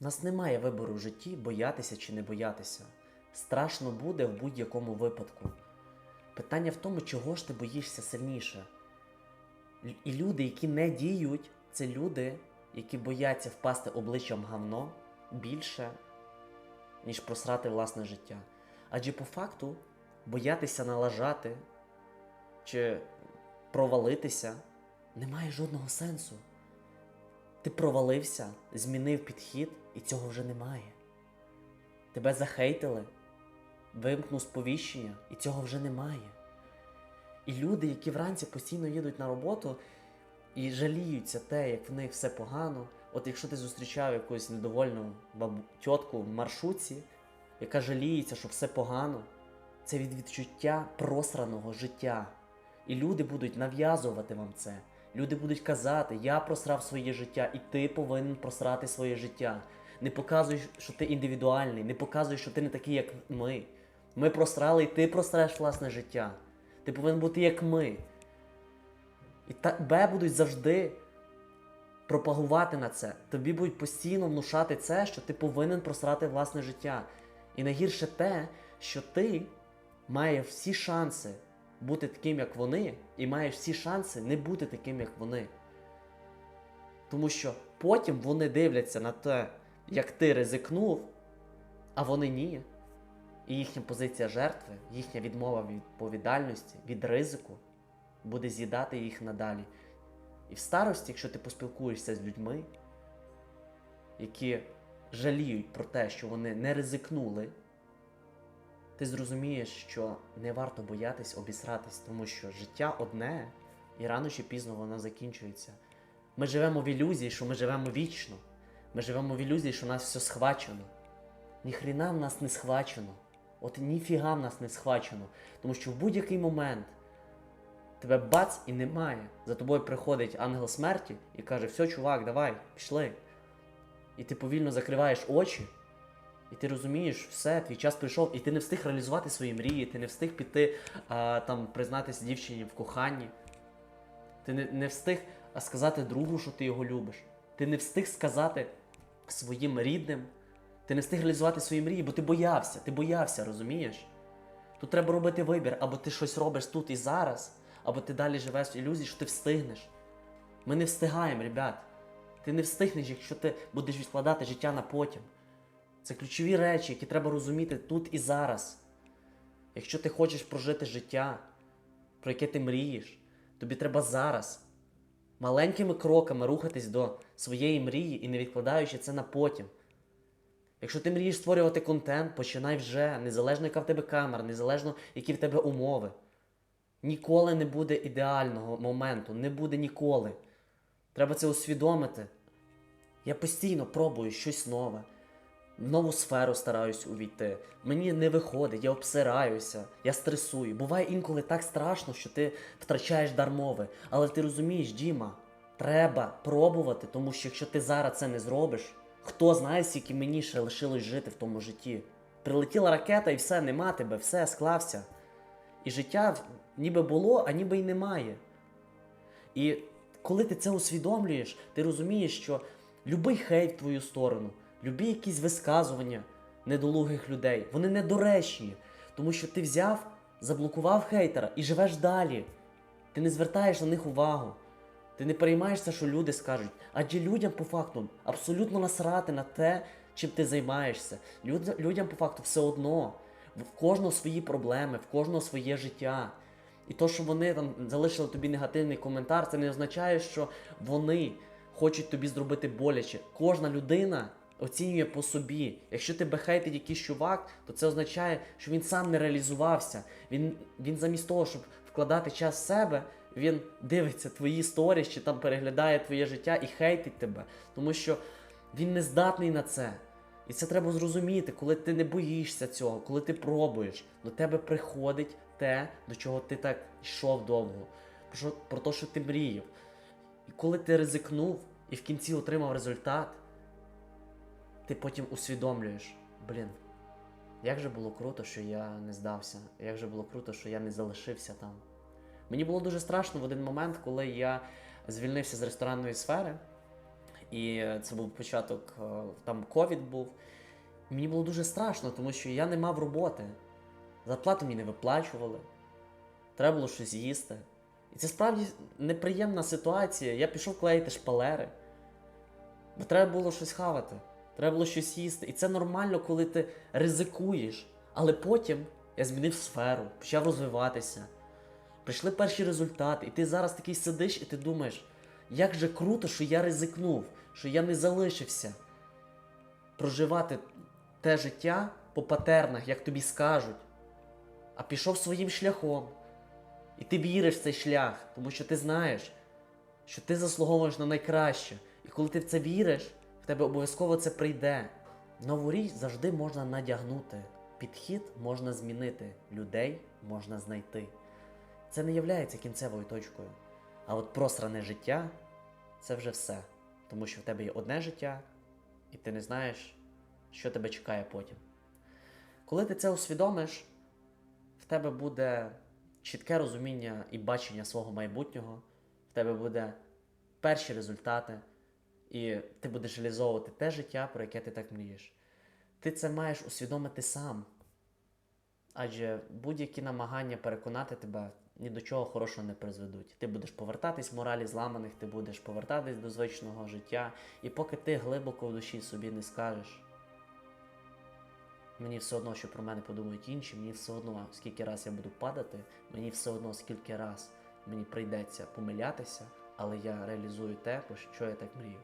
У нас немає вибору в житті боятися чи не боятися. Страшно буде в будь-якому випадку. Питання в тому, чого ж ти боїшся сильніше. І люди, які не діють, це люди, які бояться впасти обличчям гавно більше, ніж просрати власне життя. Адже по факту боятися налажати чи провалитися немає жодного сенсу. Ти провалився, змінив підхід, і цього вже немає. Тебе захейтили, вимкнув сповіщення, і цього вже немає. І люди, які вранці постійно їдуть на роботу і жаліються те, як в них все погано. От якщо ти зустрічав якусь недовольну бабу тітку в маршрутці, яка жаліється, що все погано, це від відчуття просраного життя. І люди будуть нав'язувати вам це. Люди будуть казати, я просрав своє життя, і ти повинен просрати своє життя. Не показуй, що ти індивідуальний, не показуй, що ти не такий, як ми. Ми просрали, і ти просреш власне життя. Ти повинен бути як ми. І тебе будуть завжди пропагувати на це. Тобі будуть постійно внушати це, що ти повинен просрати власне життя. І найгірше те, що ти маєш всі шанси бути таким, як вони, і маєш всі шанси не бути таким, як вони. Тому що потім вони дивляться на те, як ти ризикнув, а вони ні. І їхня позиція жертви, їхня відмова від відповідальності, від ризику буде з'їдати їх надалі. І в старості, якщо ти поспілкуєшся з людьми, які жаліють про те, що вони не ризикнули, ти зрозумієш, що не варто боятись обісратись, тому що життя одне, і рано чи пізно воно закінчується. Ми живемо в ілюзії, що ми живемо вічно. Ми живемо в ілюзії, що у нас все схвачено. Ніхрена в нас не схвачено. От ніфіга в нас не схвачено. Тому що в будь-який момент тебе бац і немає. За тобою приходить ангел смерті і каже: все, чувак, давай, пішли. І ти повільно закриваєш очі, і ти розумієш, все, твій час прийшов, і ти не встиг реалізувати свої мрії, ти не встиг піти а, там признатися дівчині в коханні. Ти не, не встиг сказати другу, що ти його любиш. Ти не встиг сказати своїм рідним. Ти не встиг реалізувати свої мрії, бо ти боявся, ти боявся, розумієш? Тут треба робити вибір, або ти щось робиш тут і зараз, або ти далі живеш в ілюзії, що ти встигнеш. Ми не встигаємо, ребят. Ти не встигнеш, якщо ти будеш відкладати життя на потім. Це ключові речі, які треба розуміти тут і зараз. Якщо ти хочеш прожити життя, про яке ти мрієш, тобі треба зараз маленькими кроками рухатись до своєї мрії і не відкладаючи це на потім. Якщо ти мрієш створювати контент, починай вже, незалежно яка в тебе камера, незалежно які в тебе умови. Ніколи не буде ідеального моменту, не буде ніколи. Треба це усвідомити. Я постійно пробую щось нове, нову сферу стараюсь увійти. Мені не виходить, я обсираюся, я стресую. Буває інколи так страшно, що ти втрачаєш дар мови. Але ти розумієш, Діма, треба пробувати, тому що якщо ти зараз це не зробиш, хто знає, скільки мені ще лишилось жити в тому житті. Прилетіла ракета і все, нема тебе, все, склався. І життя ніби було, а ніби й немає. І коли ти це усвідомлюєш, ти розумієш, що любий хейт в твою сторону, любі якісь висказування недолугих людей, вони недоречні, тому що ти взяв, заблокував хейтера і живеш далі. Ти не звертаєш на них увагу. Ти не переймаєшся, що люди скажуть. Адже людям по факту абсолютно насрати на те, чим ти займаєшся. Люд, людям по факту все одно. В кожного свої проблеми, в кожного своє життя. І то, що вони там залишили тобі негативний коментар, це не означає, що вони хочуть тобі зробити боляче. Кожна людина оцінює по собі. Якщо тебе хейтить якийсь чувак, то це означає, що він сам не реалізувався. Він, він замість того, щоб вкладати час в себе, він дивиться твої сторіс чи там переглядає твоє життя і хейтить тебе. Тому що він не здатний на це. І це треба зрозуміти, коли ти не боїшся цього, коли ти пробуєш, до тебе приходить те, до чого ти так йшов довго, про, те, що ти мріяв. І коли ти ризикнув і в кінці отримав результат, ти потім усвідомлюєш, блін, як же було круто, що я не здався, як же було круто, що я не залишився там. Мені було дуже страшно в один момент, коли я звільнився з ресторанної сфери, І це був початок, е, там ковід був. Мені було дуже страшно, тому що я не мав роботи. Зарплату мені не виплачували. Треба було щось їсти. І це справді неприємна ситуація. Я пішов клеїти шпалери. Бо треба було щось хавати, треба було щось їсти. І це нормально, коли ти ризикуєш. Але потім я змінив сферу, почав розвиватися. Прийшли перші результати, і ти зараз такий сидиш, і ти думаєш, як же круто, що я ризикнув, що я не залишився проживати те життя по патернах, як тобі скажуть, а пішов своїм шляхом. І ти віриш в цей шлях, тому що ти знаєш, що ти заслуговуєш на найкраще. І коли ти в це віриш, тебе обов'язково це прийде. Нову річ завжди можна надягнути. Підхід можна змінити, людей можна знайти. Це не є кінцевою точкою. А от просране життя це вже все. Тому що в тебе є одне життя, і ти не знаєш, що тебе чекає потім. Коли ти це усвідомиш, в тебе буде чітке розуміння і бачення свого майбутнього, в тебе буде перші результати, і ти будеш реалізовувати те життя, про яке ти так мрієш. Ти це маєш усвідомити сам. Адже будь-які намагання переконати тебе ні до чого хорошого не призведуть. Ти будеш повертатись в моралі зламаних, ти будеш повертатись до звичного життя, і поки ти глибоко в душі собі не скажеш, мені все одно, що про мене подумають інші, мені все одно, скільки раз я буду падати, мені все одно, скільки раз мені прийдеться помилятися, але я реалізую те, про що я так мрію.